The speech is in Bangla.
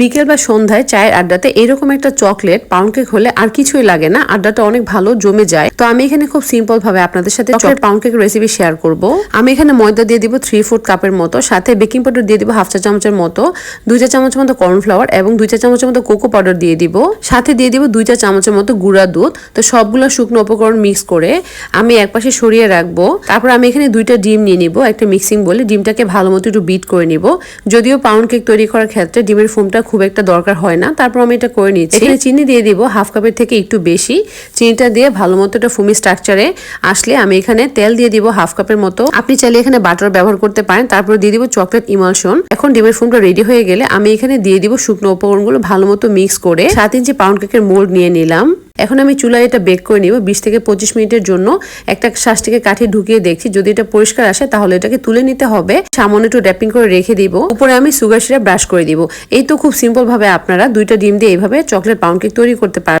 বিকেল বা সন্ধ্যায় চায়ের আড্ডাতে এরকম একটা চকলেট পাউন্ড কেক হলে আর কিছুই লাগে না, আড্ডাটা অনেক ভালো, জমে যায়। তো আমি এখানে খুব সিম্পল ভাবে আপনাদের সাথে chocolate pound cake recipe share করব। আমি এখানে ময়দা দিয়ে দিব থ্রি ফোর্থ কাপের মতো, সাথে বেকিং পাউডার দিয়ে দিব হাফ চা চামচের মতো, দুই চা চামচের মতো কর্নফ্লাওয়ার এবং দুই চা চামচের মতো কোকো পাউডার দিয়ে দিব। সাথে দিয়ে দিব দুই চা চামচের মতো গুঁড়া দুধ, তো সবগুলো শুকনো উপকরণ মিক্স করে আমি একপাশে সরিয়ে রাখব। তারপর আমি এখানে দুইটা ডিম নিয়ে নিব, একটা মিক্সিং বলে ডিমটাকে ভালো মতো একটু বিট করে নিব। যদিও পাউন্ড কেক তৈরি করার ক্ষেত্রে ডিমের ফোমটা খুব একটা দরকার হয় না। তারপর আমি এটা করে নিচ্ছি। এখানে চিনি দিয়ে দিব হাফ কাপের থেকে একটু বেশি। চিনিটা দিয়ে ভালো মতো একটা ফুমি স্ট্রাকচারে আসলে আমি এখানে তেল দিয়ে দিব হাফ কাপের মতো। আপনি চাইলে এখানে বাটার ব্যবহার করতে পারেন। তারপর দিয়ে দিব চকলেট ইমালশন এখন ডিমের ফুমটা রেডি হয়ে গেলে আমি এখানে দিয়ে দিব শুকনো উপকরণগুলো ভালো মতো মিক্স করে সাত ইঞ্চি পাউন্ড কেকের মোল্ড নিয়ে নিলাম। এখন আমি চুলায় এটা বেক করে নিব। বিশ থেকে পঁচিশ মিনিটের জন্য একটা শ্বাসটিকে কাঠি ঢুকিয়ে দেখছি। যদি এটা পরিষ্কার আসে তাহলে এটাকে তুলে নিতে হবে। সামান্য একটু র্যাপিং করে রেখে দিব। উপরে আমি সুগার সিরাপ ব্রাশ করে দিব। এই তো খুব সিম্পল ভাবে আপনারা দুইটা ডিম দিয়ে এইভাবে চকলেট পাউন্ড কেক তৈরি করতে পারেন